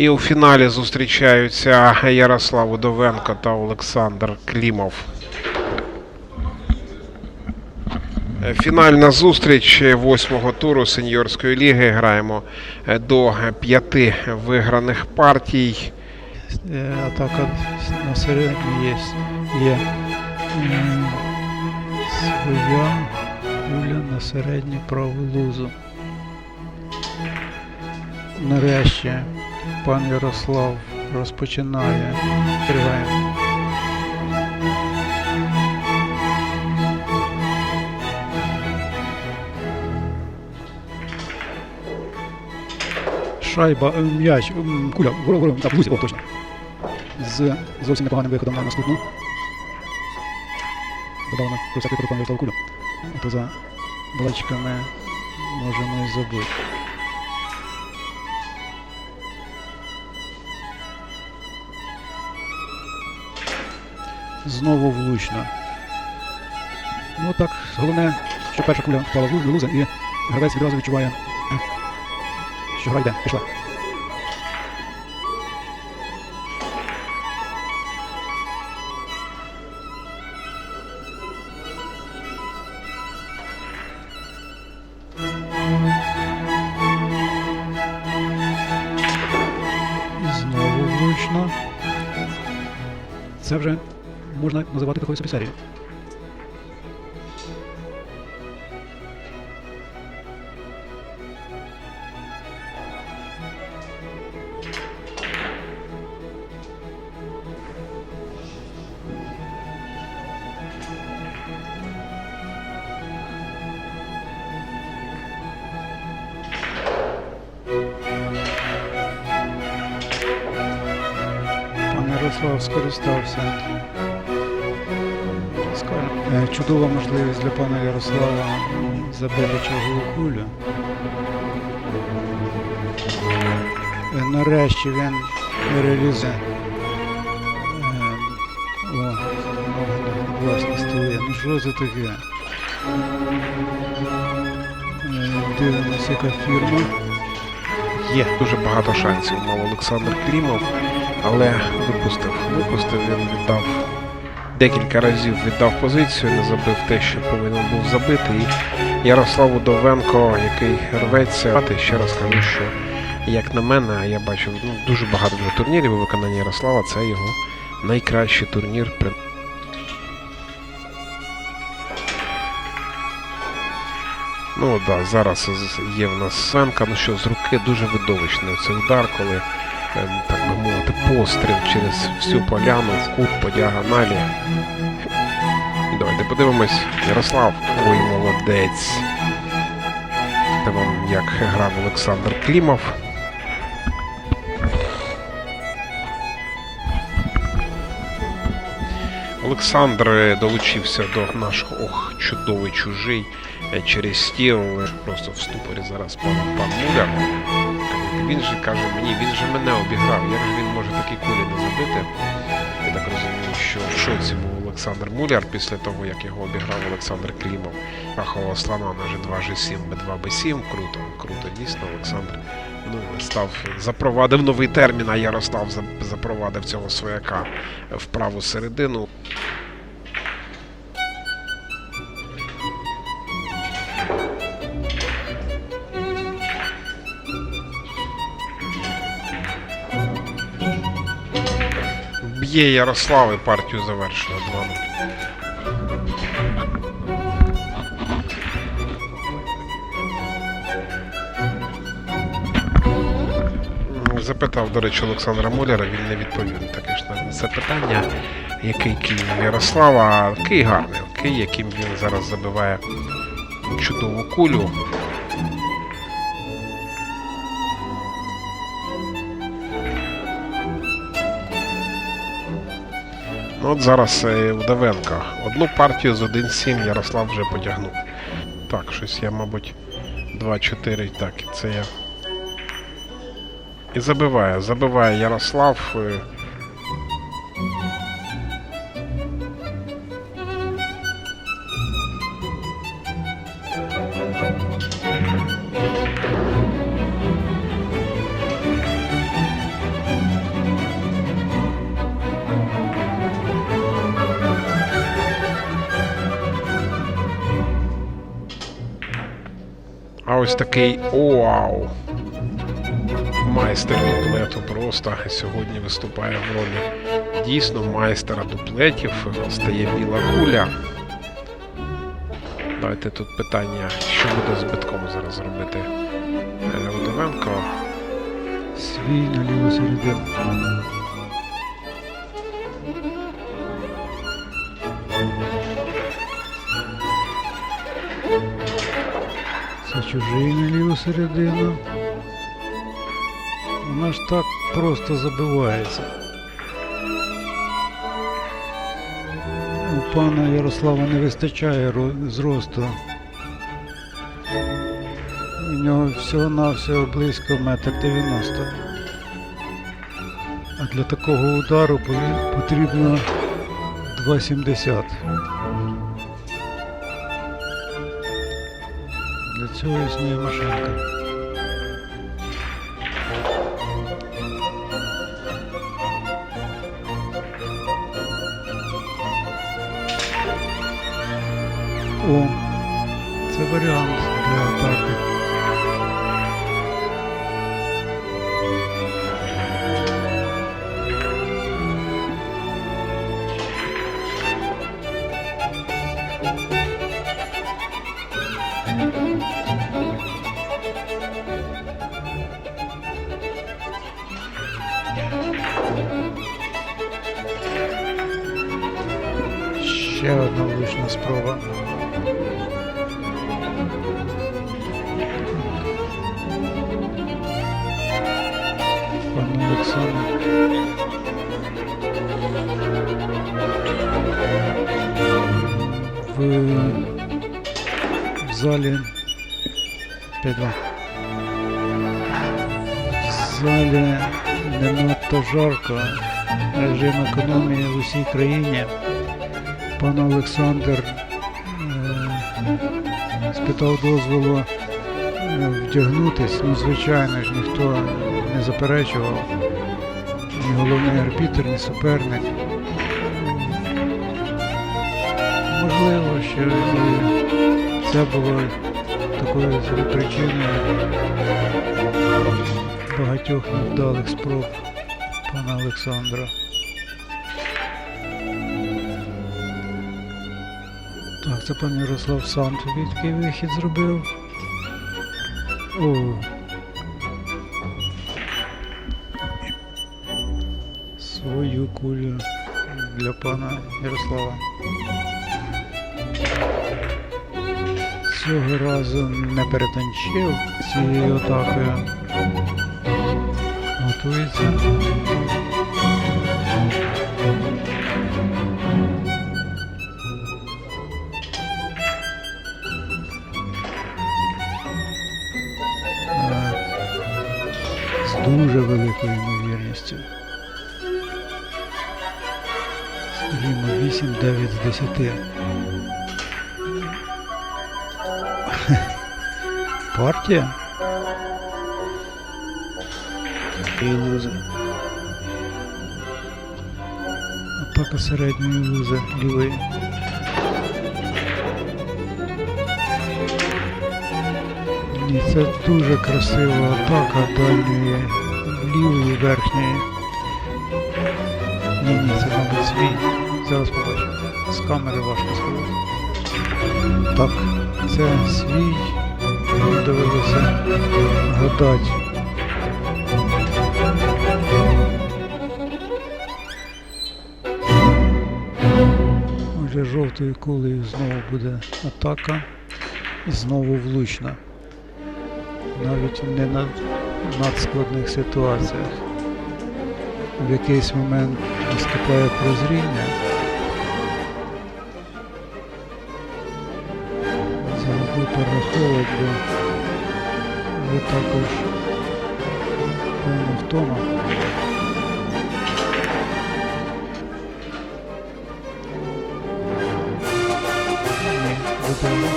І у фіналі зустрічаються Ярослав Удовенко та Олександр Клімов. Фінальна зустріч восьмого туру сеньорської ліги. Граємо е, до п'яти виграних партій. Е, Атака на середині є. Є своя куля на середню праву лузу. Нарешті пан Ярослав розпочинає. Триваємо. Шайба, м'яч, куля, так, в о, точно. З зовсім непоганим виходом на наступну. Додав на всякий пан Ярослав кулю. А то за балачками можемо і забути. Знову влучно. Ну так, головне, що перша куля впала в луз- в луза і гравець відразу відчуває, що гра йде, пішла. Знову влучно. Це вже можна називати такою собі серією. Скористався. Е, Чудова можливість для пана Ярослава забити чергову кулю. Е, Нарешті він реалізує. Е, О, власне столи. Ну що це таке? Дивимося, яка фірма. Є дуже багато шансів мав Олександр Клімов, але випустив. Випустив, він віддав декілька разів віддав позицію, не забив те, що повинен був забити. І Ярослав Удовенко, який рветься, ще раз кажу, що як на мене, я бачив ну, дуже багато вже турнірів у виконанні Ярослава. Це його найкращий турнір. при- Ну так, да, зараз є в нас Свенка, ну що з руки дуже видовищний цей удар, коли, так би мовити, постріл через всю поляну в кут по діагоналі. Давайте подивимось. Ярослав, ой, молодець. Це вам як грав Олександр Клімов. Олександр е, долучився до нашого ох, чудовий чужий е, через стіл. Просто в ступорі зараз пан, пан Муляр. Він же каже мені, він же мене обіграв. Як же він може такі кулі не забити? Я так розумію, що в шоці був Олександр Муляр після того, як його обіграв Олександр Клімов. Рахова слона на G2, G7, B2, B7. Круто, круто, дійсно, Олександр. Ну, став, запровадив новий термін, а Ярослав запровадив цього свояка в праву середину. Б'є Ярослав і партію завершено 2-0. М, Запитав, до речі, Олександра Муляра, він не відповів таке ж на це питання, який кій в Ярослава. Кий гарний, кий, яким він зараз забиває чудову кулю. Ну от зараз е, Удавенко. Одну партію з 1-7 Ярослав вже потягнув. Так, щось я, мабуть, 2-4. Так, це я. І забиває. Забиває Ярослав. Ось такий вау. Майстер дуплету просто сьогодні виступає в ролі дійсно майстера дуплетів. Стає біла куля. Давайте тут питання, що буде з битком зараз робити е, Свій на ліву середину. На ліву середину. Вона ж так просто забивається. У пана Ярослава не вистачає зросту. У нього всього-навсього близько метр 90. А для такого удару потрібно 2,70. Існує машинка. О, це варіант для атаки. Ще одна влучна спроба. Пан Олександр. В, в залі 5-2. В залі не надто жарко. Режим економії в усій країні. Пан Олександр е, спитав дозволу е, вдягнутись. Ну, звичайно ж, ніхто не заперечував. Ні головний арбітр, ні суперник. Можливо, що це було такою причиною багатьох невдалих спроб пана Олександра. Це пан Ярослав сам тобі такий вихід зробив. О. Свою кулю для пана Ярослава. Цього разу не перетончив цією атакою. Готується. Дуже великою ймовірністю. Скажімо, 8-9 з 10. Партія? І. Атака середньої лузи лівої. Ні, це дуже красива атака дальньої лівої верхньої. Ні, ні, це мабуть свій. Зараз побачимо. З камери важко сказати. Так, це свій. Довелося гадати. Отже, жовтою кулею знову буде атака і знову влучна. Навіть не на надскладних ситуаціях. В якийсь момент наступає прозріння. Завжди перераховувати, бо ви також повна втома.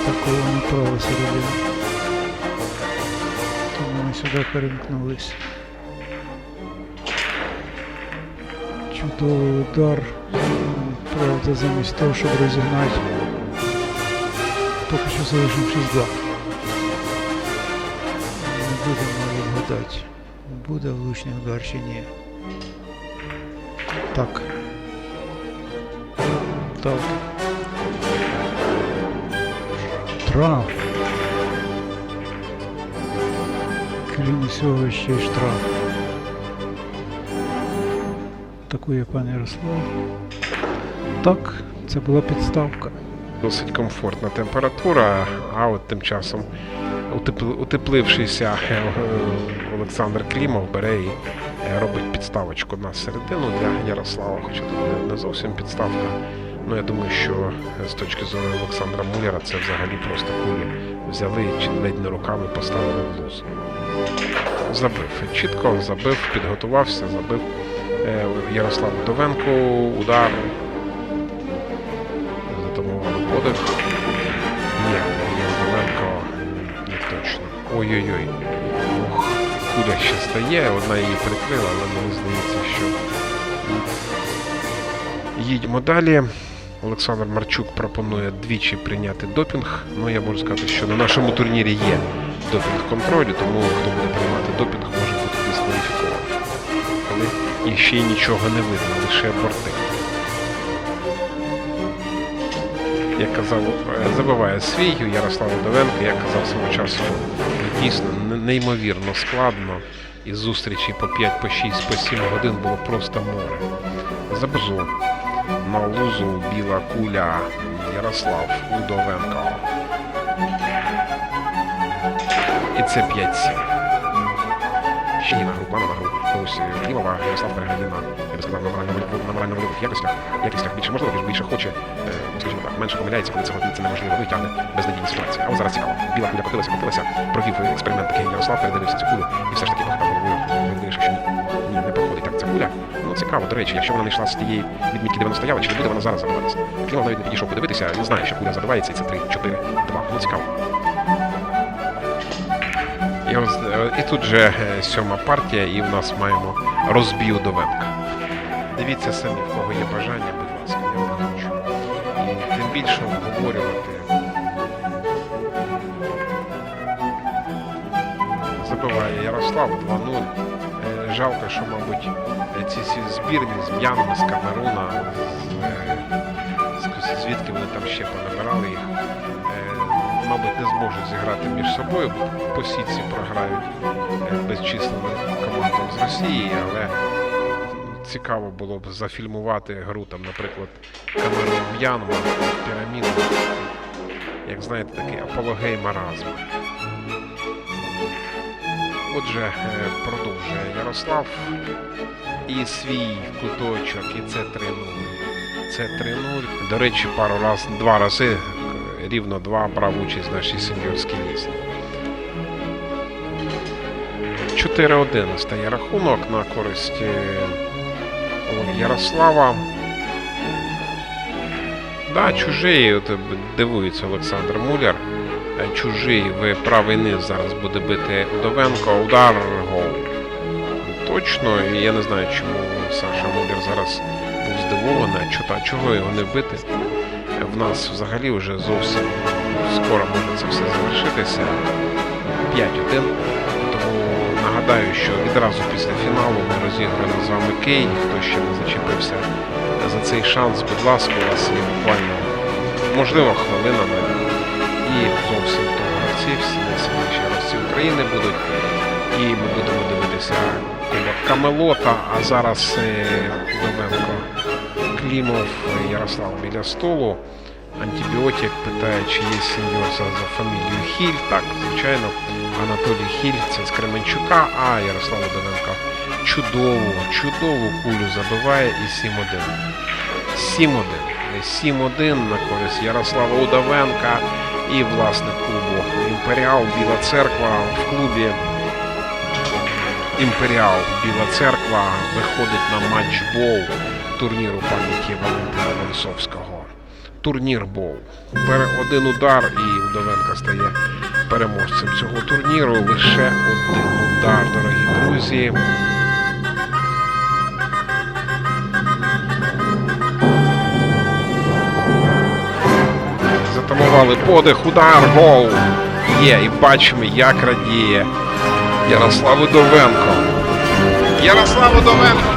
Такого направо середина. Тому сюди перемкнулись. Чудовий удар. Правда, замість того, щоб розігнати. Поки що залишив 6-2. гадати, буде влучний удар чи ні. Так. Так. Штраф. Крім усього ще й штраф. Атакує пан Ярослав. Так, це була підставка. Досить комфортна температура, а от тим часом утепл- утеплившийся е, Олександр Клімов бере і е, робить підставочку на середину для Ярослава, хоча тут не- зовсім підставка. Ну я думаю, що е, з точки зору Олександра Муляра це взагалі просто кулі взяли чи ледь не руками поставили в луз. Забив. Чітко забив, підготувався, забив е, Ярослав Довенко, удар. Затамували подих. Ні, Довенко не точно. Ой-ой-ой. Куля ще стає, одна її прикрила, але мені здається, що їдьмо далі. Олександр Марчук пропонує двічі прийняти допінг. Ну, я можу сказати, що на нашому турнірі є допінг контролю, тому хто буде приймати допінг, може бути дискваліфікований. Коли і ще й нічого не видно, лише борти. Як казав, е, забиває свій у Ярослава Довенка, як казав свого часу, дійсно неймовірно складно. І зустрічі по 5, по 6, по 7 годин було просто море. Забезу. На лузу біла куля Ярослав Удовенко. І це 5-7. Ще є на. Ось е, Клімова, Ярослав переглядає я би сказав, на морально- на морально-вольових якостях. Якістях більше можливо, більше хоче, е, ну, скажімо так, менше помиляється, коли цього це неможливо витягне безнадійні ситуації. А от зараз цікаво. Біла куля котилася, котилася, провів експеримент такий Ярослав, передивився цю кулю і все ж таки похитав головою. Він вирішив, що ні, не проходить так ця куля. Ну цікаво, до речі, якщо вона не йшла з тієї відмітки, де вона стояла, чи не буде вона зараз забиватися? Клімов навіть не підійшов подивитися, він знає, що куля забивається, і це 3, 4, 2. Ну цікаво. І, ось, е, і тут же е, сьома партія, і в нас маємо розбій у Довенка. Дивіться самі, в кого є бажання, будь ласка, я не хочу. І тим більше обговорювати. Забиває Ярослав 2-0. Е, Жалко, що, мабуть, ці всі збірні з М'янми, з Камеруна, з, звідки вони там ще понабирали їх, мабуть, не зможуть зіграти між собою. По сітці програють е, безчисленним командам з Росії, але цікаво було б зафільмувати гру, там, наприклад, Камерун М'янма, піраміду, як знаєте, такий апологей маразму. Отже, е, продовжує Ярослав і свій куточок, і це 3-0. Це 3-0. До речі, пару раз, два рази, рівно два брав участь в нашій сеньорській лісі. 4-1 стає рахунок на користь е, Ярослава. Да, чужий, от е, дивується Олександр Муляр. Е, Чужий в правий низ зараз буде бити Удовенко. Удар гол. Точно, і я не знаю, чому Саша Муляр зараз був здивований, чого його не бити. Е, В нас взагалі вже зовсім скоро може це все завершитися. 5-1. Тому нагадаю, що відразу після фіналу ми розіграємо з вами Кей. Хто ще не зачепився за цей шанс, будь ласка, у вас є буквально можливо хвилина навіть. І зовсім то гравці, всі найсильніші гравці України будуть. І ми будемо дивитися Камелота, а зараз е, Довенко Клімов, Ярослав біля столу. Антибіотик питає, чи є сеньор за, за фамілією Хіль. Так, звичайно, Анатолій Хіль, це з Кременчука, а Ярослав Довенко чудову, чудову кулю забиває і 7-1. 7-1. 7-1 на користь Ярослава Удовенка і власник клубу Імперіал Біла Церква в клубі Імперіал Біла Церква виходить на матчбол турніру пам'яті Валентина Вонсовського. Турнір. Пере- Один удар і Удовенко стає переможцем цього турніру. Лише один удар, дорогі друзі. Затамували подих, удар, гол. Є, і бачимо, як радіє Ярослав Удовенко. Ярослав Удовенко!